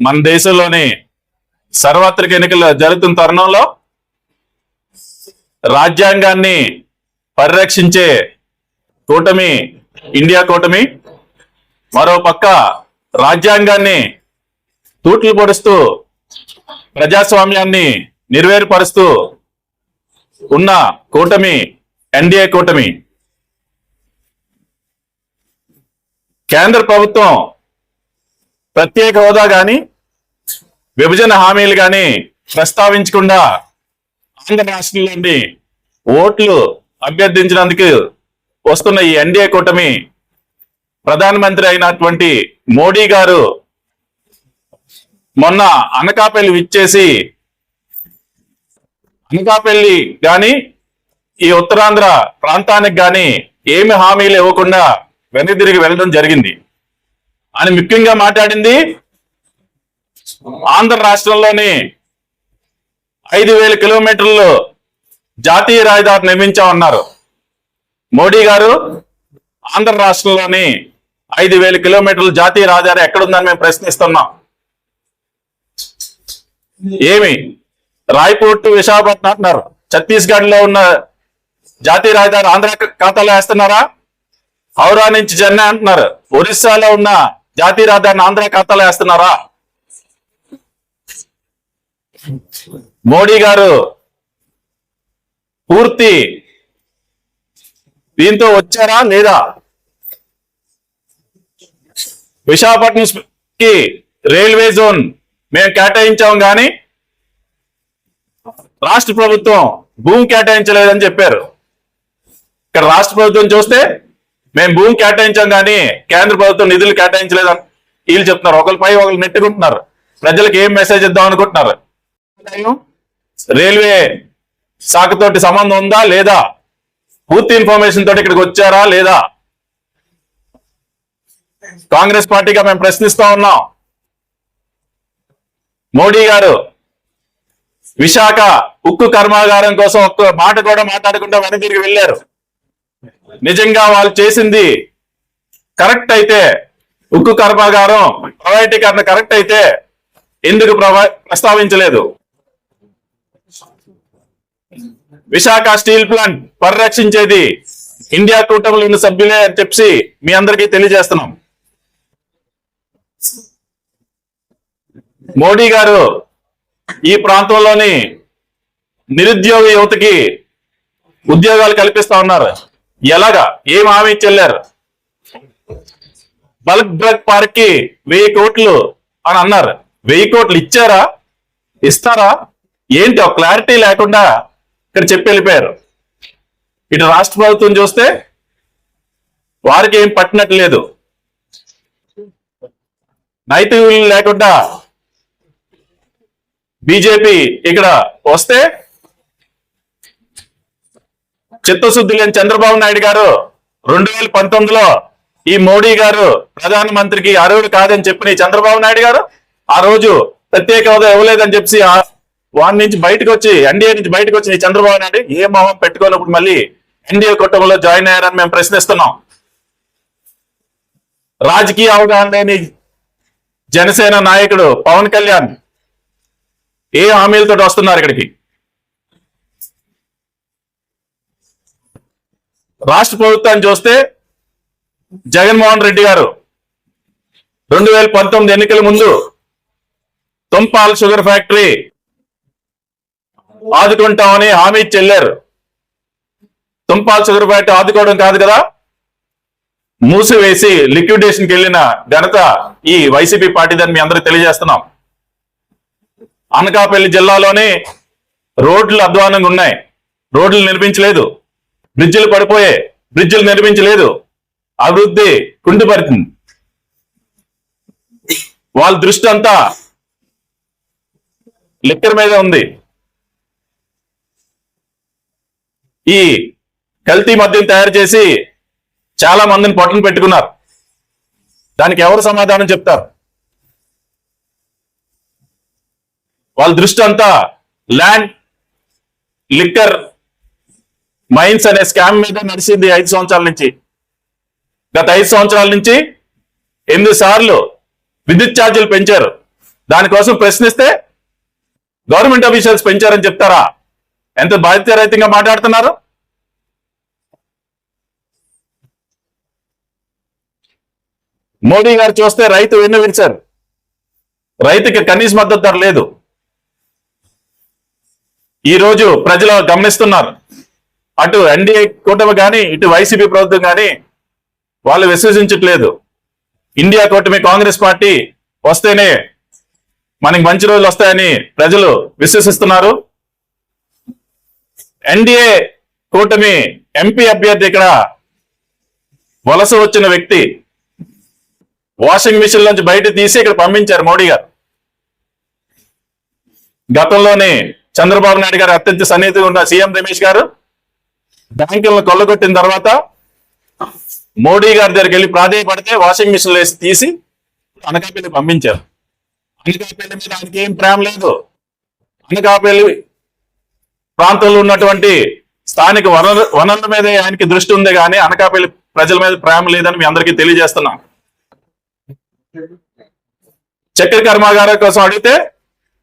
మన దేశంలోని సార్వత్రిక ఎన్నికలు జరుగుతున్న తరుణంలో రాజ్యాంగాన్ని పరిరక్షించే కూటమి ఇండియా కూటమి మరో పక్క రాజ్యాంగాన్ని తూట్లు పొడుస్తూ ప్రజాస్వామ్యాన్ని నిర్వేరుపరుస్తూ ఉన్న కూటమి ఎన్డీఏ కూటమి. కేంద్ర ప్రభుత్వం ప్రత్యేక హోదా కానీ విభజన హామీలు కానీ ప్రస్తావించకుండా ఆంధ్ర రాష్ట్రంలోని ఓట్లు అభ్యర్థించినందుకు వస్తున్న ఈ ఎన్డీఏ కూటమి ప్రధానమంత్రి అయినటువంటి మోడీ గారు మొన్న అనకాపల్లి విచ్చేసి అనకాపల్లి కానీ ఈ ఉత్తరాంధ్ర ప్రాంతానికి కానీ ఏమి హామీలు ఇవ్వకుండా వెనుదిరిగి వెళ్ళడం జరిగింది. అని ముఖ్యంగా మాట్లాడింది ఆంధ్ర రాష్ట్రంలోని ఐదు వేల కిలోమీటర్లు జాతీయ రహదారి నిర్మించామన్నారు. మోడీ గారు ఆంధ్ర రాష్ట్రంలోని ఐదు వేల కిలోమీటర్లు జాతీయ రహదారి ఎక్కడుందని మేము ప్రశ్నిస్తున్నాం. ఏమి? రాయ్పూర్ టు విశాఖపట్నం అంటున్నారు. ఛత్తీస్గఢ్లో ఉన్న జాతీయ రహదారి ఆంధ్ర ఖాతాలో వేస్తున్నారా? హౌరా నుంచి చెన్నై అంటున్నారు. ఒరిస్సాలో ఉన్న జాతీయ రాజధాని ఆంధ్ర ఖాతాలో వేస్తున్నారా మోడీ గారు పూర్తి దీంతో వచ్చారా లేదా? విశాఖపట్నం కి రైల్వే జోన్ మేము కేటాయించాం కానీ రాష్ట్ర ప్రభుత్వం భూమి కేటాయించలేదని చెప్పారు. ఇక్కడ రాష్ట్ర ప్రభుత్వం చూస్తే మేము భూమి కేటాయించాం కానీ కేంద్ర ప్రభుత్వం నిధులు కేటాయించలేదు వీళ్ళు చెప్తున్నారు. ఒకరిపై ఒకరు నెట్టుకుంటున్నారు. ప్రజలకు ఏం మెసేజ్ ఇద్దాం అనుకుంటున్నారు? రైల్వే శాఖతోటి సంబంధం ఉందా లేదా? పూర్తి ఇన్ఫర్మేషన్ తోటి ఇక్కడికి వచ్చారా లేదా? కాంగ్రెస్ పార్టీగా మేము ప్రశ్నిస్తా ఉన్నాం. మోడీ గారు విశాఖ ఉక్కు కర్మాగారం కోసం ఒక్క మాట కూడా మాట్లాడకుండా వెనక్కి తిరిగి వెళ్ళారు. నిజంగా వాళ్ళు చేసింది కరెక్ట్ అయితే ఉక్కు కర్మాగారం ప్రైవేటీకరణ కరెక్ట్ అయితే ఎందుకు ప్రవ- ప్రస్తావించలేదు? విశాఖ స్టీల్ ప్లాంట్ పరిరక్షించేది ఇండియా కూటమిలో ఉన్న సభ్యులే అని చెప్పి మీ అందరికీ తెలియజేస్తున్నాం. మోడీ గారు ఈ ప్రాంతంలోని నిరుద్యోగ యువతకి ఉద్యోగాలు కల్పిస్తా ఉన్నారు. ఎలాగా? ఏం హామీ చెల్లారు బల్క్ డ్రగ్ పార్క్కి వెయ్యి కోట్లు అని అన్నారు. వెయ్యి కోట్లు ఇచ్చారా? ఇస్తారా? ఏంటి ఒక క్లారిటీ లేకుండా ఇక్కడ చెప్పి వెళ్ళిపోయారు. ఇటు రాష్ట్ర ప్రభుత్వం చూస్తే వారికి ఏం పట్టినట్టు లేదు నైతిక లేకుండా బీజేపీ ఇక్కడ వస్తే చిత్తశుద్ధి లేని చంద్రబాబు నాయుడు గారు రెండు వేల పంతొమ్మిదిలో ఈ మోడీ గారు ప్రధానమంత్రికి అర్హుడు కాదని చెప్పిన చంద్రబాబు నాయుడు గారు ఆ రోజు ప్రత్యేక హోదా ఇవ్వలేదని చెప్పి వాడి నుంచి బయటకు వచ్చి ఎన్డీఏ నుంచి బయటకు వచ్చిన చంద్రబాబు నాయుడు ఏ మొహం పెట్టుకోనప్పుడు మళ్ళీ ఎన్డీఏ కుటుంబంలో జాయిన్ అయ్యారని మేము ప్రశ్నిస్తున్నాం. రాజకీయ అవగాహన లేని జనసేన నాయకుడు పవన్ కళ్యాణ్ ఏ హామీలతో వస్తున్నారు ఇక్కడికి? రాష్ట్ర ప్రభుత్వాన్ని చూస్తే జగన్మోహన్ రెడ్డి గారు రెండు వేల పంతొమ్మిది ఎన్నికల ముందు తుంపాల్ షుగర్ ఫ్యాక్టరీ ఆదుకుంటామని హామీ చెల్లారు. తుంపాల్ షుగర్ ఫ్యాక్టరీ ఆదుకోవడం కాదు కదా? మూసివేసి లిక్విడేషన్కి వెళ్ళిన ఘనత ఈ వైసీపీ పార్టీదని మీ అందరికి తెలియజేస్తున్నాం. అనకాపల్లి జిల్లాలోనే రోడ్లు అధ్వానంగా ఉన్నాయి. రోడ్లు నిర్మించలేదు. బ్రిడ్జిలు పడిపోయే బ్రిడ్జిలు నిర్మించలేదు. అభివృద్ధి కుండిపడుతుంది. వాళ్ళ దృష్టి అంతా లిక్కర్ మీద ఉంది. ఈ కల్తీ మద్యం తయారు చేసి చాలా మందిని పొట్టను పెట్టుకున్నారు. దానికి ఎవరు సమాధానం చెప్తారు? వాళ్ళ దృష్టి అంతా ల్యాండ్ లిక్కర్ మైన్స్ అనే స్కామ్ మీద నడిచింది ఐదు సంవత్సరాల నుంచి. గత ఐదు సంవత్సరాల నుంచి ఎనిమిది సార్లు విద్యుత్ ఛార్జీలు పెంచారు. దానికోసం ప్రశ్నిస్తే గవర్నమెంట్ అఫీషియల్స్ పెంచారని చెప్తారా? ఎంత బాధ్యతారహితంగా మాట్లాడుతున్నారు? మోడీ గారు చూస్తే రైతు వెన్ను విరిచారు. రైతుకి కనీస మద్దతు ధర లేదు. ఈ రోజు ప్రజలు గమనిస్తున్నారు. అటు ఎన్డీఏ కూటమి కానీ ఇటు వైసీపీ ప్రభుత్వం కానీ వాళ్ళు విశ్వసించట్లేదు. ఇండియా కూటమి కాంగ్రెస్ పార్టీ వస్తేనే మనకి మంచి రోజులు వస్తాయని ప్రజలు విశ్వసిస్తున్నారు. ఎన్డీఏ కూటమి ఎంపీ అభ్యర్థి ఇక్కడ వలస వచ్చిన వ్యక్తి వాషింగ్ మిషన్ నుంచి బయట తీసి ఇక్కడ పంపించారు మోడీ గారు. గతంలోనే చంద్రబాబు నాయుడు గారు అత్యంత సన్నిహితంగా ఉన్న సీఎం రమేష్ గారు బ్యాంకులను కొల్లగొట్టిన తర్వాత మోడీ గారి దగ్గరికి వెళ్ళి ప్రాధాన్యపడితే వాషింగ్ మిషన్ వేసి తీసి అనకాపల్లి పంపించారు. అనకాపల్లి మీద ఆయనకి ఏం ప్రేమ లేదు. అనకాపల్లి ప్రాంతంలో ఉన్నటువంటి స్థానిక వనరు వనరుల మీద ఆయనకి దృష్టి ఉంది కానీ అనకాపల్లి ప్రజల మీద ప్రేమ లేదని మీ అందరికీ తెలియజేస్తున్నాం. చక్కెర కర్మాగారం కోసం అడిగితే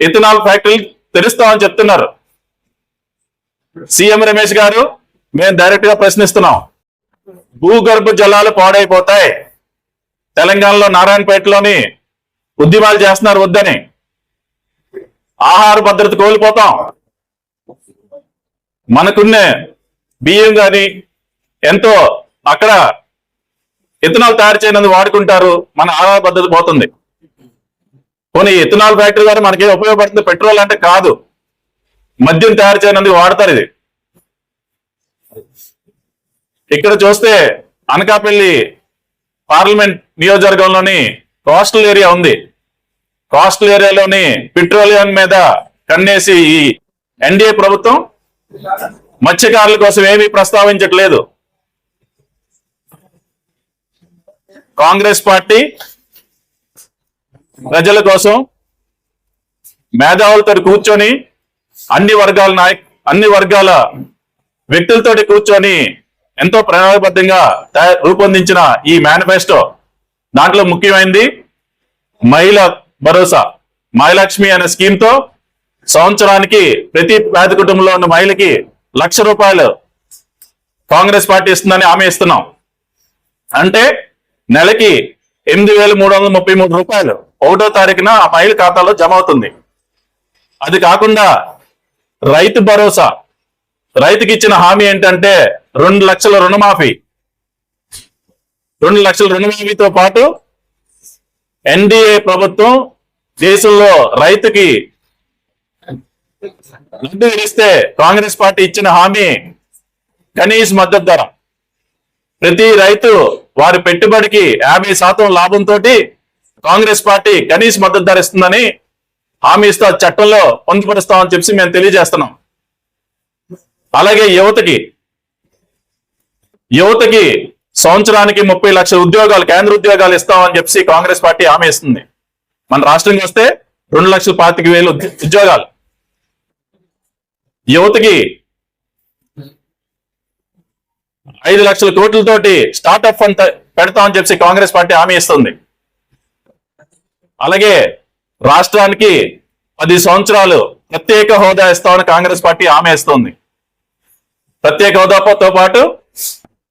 ఇథనాల్ ఫ్యాక్టరీ తెరుస్తామని చెప్తున్నారు. సీఎం రమేష్ గారు మేము డైరెక్ట్గా ప్రశ్నిస్తున్నాం. భూగర్భ జలాలు పాడైపోతాయి. తెలంగాణలో నారాయణపేటలోని ఉద్యమాలు చేస్తున్నారు వద్దని. ఆహార భద్రత కోల్పోతాం. మనకున్నే బియ్యం గాని ఎంతో అక్కడ ఇథనాల్ తయారు చేయనందుకు వాడుకుంటారు. మన ఆహార భద్రత పోతుంది. పోనీ ఇథనాల్ ఫ్యాక్టరీ ద్వారా మనకి ఉపయోగపడుతుంది? పెట్రోల్ అంటే కాదు. మద్యం తయారు చేయనందుకు వాడతారు ఇది. ఇక్కడ చూస్తే అనకాపల్లి పార్లమెంట్ నియోజకవర్గంలోని కోస్టల్ ఏరియా ఉంది. కోస్టల్ ఏరియాలోని పెట్రోలియం మీద కన్నేసి ఈ ఎన్డీఏ ప్రభుత్వం మత్స్యకారుల కోసం ఏమీ ప్రస్తావించట్లేదు. కాంగ్రెస్ పార్టీ ప్రజల కోసం మేధావులతో కూర్చొని అన్ని వర్గాల నాయక్ అన్ని వర్గాల వ్యక్తులతోటి కూర్చొని ఎంతో ప్రణాళికబద్ధంగా రూపొందించిన ఈ మేనిఫెస్టో దాంట్లో ముఖ్యమైనది మహిళ భరోసా. మహాలక్ష్మి అనే స్కీమ్తో సంవత్సరానికి ప్రతి పేద కుటుంబంలో ఉన్న మహిళకి లక్ష రూపాయలు కాంగ్రెస్ పార్టీ ఇస్తుందని హామీ ఇస్తున్నాం. అంటే నెలకి ఎనిమిది వేల మూడు వందల ముప్పై మూడు రూపాయలు ఒకటో తారీఖున ఆ మహిళ ఖాతాలో జమ అవుతుంది. అది కాకుండా రైతు భరోసా. రైతుకి ఇచ్చిన హామీ ఏంటంటే రెండు లక్షల రుణమాఫీ. రెండు లక్షల రుణమాఫీతో పాటు ఎన్డీఏ ప్రభుత్వం దేశంలో రైతుకి లడ్డు ఇస్తే కాంగ్రెస్ పార్టీ ఇచ్చిన హామీ కనీస మద్దతు ధర. ప్రతి రైతు వారి పెట్టుబడికి యాభై శాతం లాభంతో కాంగ్రెస్ పార్టీ కనీస మద్దతు ధర ఇస్తుందని హామీ ఇస్తా చట్టంలో పొందుపరుస్తామని చెప్పి మేము తెలియజేస్తున్నాం. అలాగే యువతకి యువతకి సంవత్సరానికి ముప్పై లక్షల ఉద్యోగాలు కేంద్ర ఉద్యోగాలు ఇస్తామని చెప్పి కాంగ్రెస్ పార్టీ హామీ ఇస్తుంది. మన రాష్ట్రంకి వస్తే రెండు లక్షల పాతిక వేలు ఉద్యోగాలు. యువతకి ఐదు లక్షల కోట్లతోటి స్టార్ట్అప్ ఫండ్ పెడతామని చెప్పి కాంగ్రెస్ పార్టీ హామీ ఇస్తుంది. అలాగే రాష్ట్రానికి పది సంవత్సరాలు ప్రత్యేక హోదా ఇస్తామని కాంగ్రెస్ పార్టీ హామీ ఇస్తుంది. ప్రత్యేక హోదాతో పాటు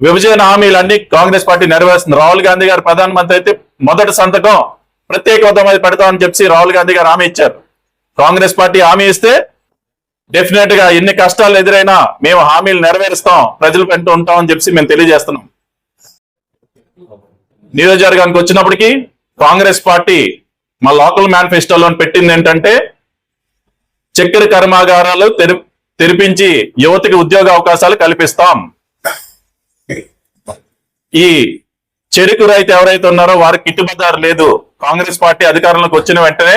విభజన హామీలన్నీ కాంగ్రెస్ పార్టీ నెరవేరుస్తుంది. రాహుల్ గాంధీ గారు ప్రధానమంత్రి అయితే మొదటి సంతకం ప్రత్యేక హోదా మీద పెడతామని చెప్పి రాహుల్ గాంధీ గారు హామీ ఇచ్చారు. కాంగ్రెస్ పార్టీ హామీ ఇస్తే డెఫినెట్గా ఎన్ని కష్టాలు ఎదురైనా మేము హామీలు నెరవేరుస్తాం ప్రజలు పెంటూ ఉంటాం అని చెప్పి మేము తెలియజేస్తున్నాం. నియోజకవర్గానికి వచ్చినప్పటికీ కాంగ్రెస్ పార్టీ మా లోకల్ మేనిఫెస్టోలో పెట్టింది ఏంటంటే చక్కెర కర్మాగారాలు తెరి తెరిపించి యువతకి ఉద్యోగ అవకాశాలు కల్పిస్తాం. ఈ చెరుకు రైతు ఎవరైతే ఉన్నారో వారికి గిట్టుబాటు లేదు. కాంగ్రెస్ పార్టీ అధికారంలోకి వచ్చిన వెంటనే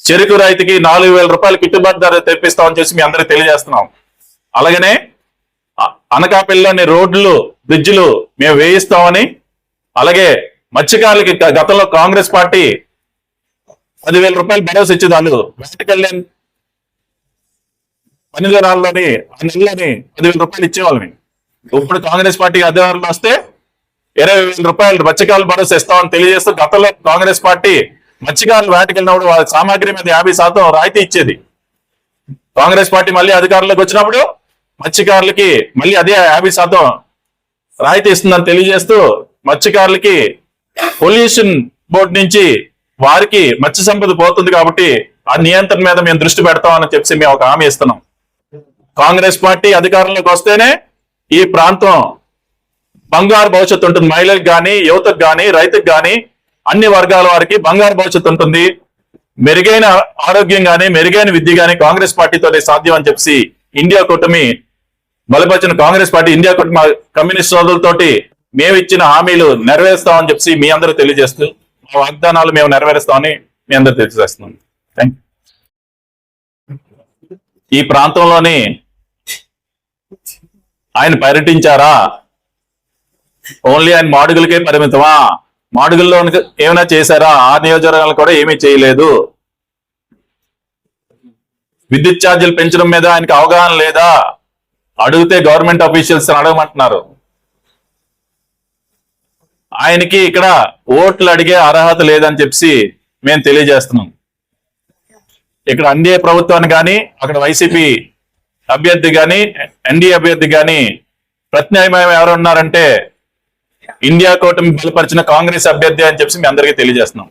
చెరుకు రైతుకి నాలుగు వేల రూపాయలు గిట్టుబాటు ధర తెప్పిస్తామని చెప్పి మీ అందరికి తెలియజేస్తున్నాం. అలాగనే అనకాపల్లిలోని రోడ్లు బ్రిడ్జిలు మేము వేయిస్తామని అలాగే మత్స్యకారులకి గతంలో కాంగ్రెస్ పార్టీ పదివేల రూపాయలు బెడోస్ ఇచ్చేదాళ్ళు వాళ్ళు కళ్యాణ్ పని దినాల్లోని ఆ నెలని పదివేల రూపాయలు ఇచ్చేవాళ్ళని ఇప్పుడు కాంగ్రెస్ పార్టీ అధికారంలో వస్తే ఇరవై వేల రూపాయలు మత్స్యకారులు భరోసా ఇస్తామని తెలియజేస్తూ గతంలో కాంగ్రెస్ పార్టీ మత్స్యకారులు వేటకి వెళ్ళినప్పుడు వాళ్ళ సామాగ్రి మీద యాభై శాతం రాయితీ ఇచ్చేది. కాంగ్రెస్ పార్టీ మళ్ళీ అధికారంలోకి వచ్చినప్పుడు మత్స్యకారులకి మళ్ళీ అదే యాభై శాతం రాయితీ ఇస్తుందని తెలియజేస్తూ మత్స్యకారులకి పొల్యూషన్ బోర్డు నుంచి వారికి మత్స్య సంపద పోతుంది కాబట్టి ఆ నియంత్రణ మీద మేము దృష్టి పెడతామని చెప్పి మేము ఒక హామీ ఇస్తున్నాం. కాంగ్రెస్ పార్టీ అధికారంలోకి వస్తేనే ఈ ప్రాంతం బంగారు భవిష్యత్తు ఉంటుంది. మహిళలకు కానీ యువతకు కానీ రైతుకు కానీ అన్ని వర్గాల వారికి బంగారు భవిష్యత్తు ఉంటుంది. మెరుగైన ఆరోగ్యం కానీ మెరుగైన విద్య కానీ కాంగ్రెస్ పార్టీతోనే సాధ్యం అని చెప్పి ఇండియా కూటమి బలపరిచిన కాంగ్రెస్ పార్టీ ఇండియా కూటమి కమ్యూనిస్ట్ సోదరులతోటి మేము ఇచ్చిన హామీలు నెరవేరుస్తామని చెప్పి మీ అందరూ తెలియజేస్తూ మా వాగ్దానాలు మేము నెరవేరుస్తామని మీ అందరూ తెలియజేస్తున్నాం. థ్యాంక్ ఈ ప్రాంతంలోని ఆయన పర్యటించారా ఓన్లీ ఆయన మాడుగులకే పరిమితమా? మాడుగుల్లో ఏమైనా చేశారా? ఆ నియోజకవర్గాలు కూడా ఏమీ చేయలేదు. విద్యుత్ ఛార్జీలు పెంచడం మీద ఆయనకి అవగాహన లేదా? అడిగితే గవర్నమెంట్ అఫీషియల్స్ అడగమంటున్నారు. ఆయనకి ఇక్కడ ఓట్లు అడిగే అర్హత లేదని చెప్పి మేము తెలియజేస్తున్నాం. ఇక్కడ అందే ప్రభుత్వాన్ని కానీ అక్కడ వైసీపీ అభ్యర్థి కానీ ఎన్డీఏ అభ్యర్థి కానీ ప్రత్యామ్నాయం ఎవరు ఉన్నారంటే ఇండియా కూటమి బలపరిచిన కాంగ్రెస్ అభ్యర్థి అని చెప్పి మీ అందరికీ తెలియజేస్తున్నాం.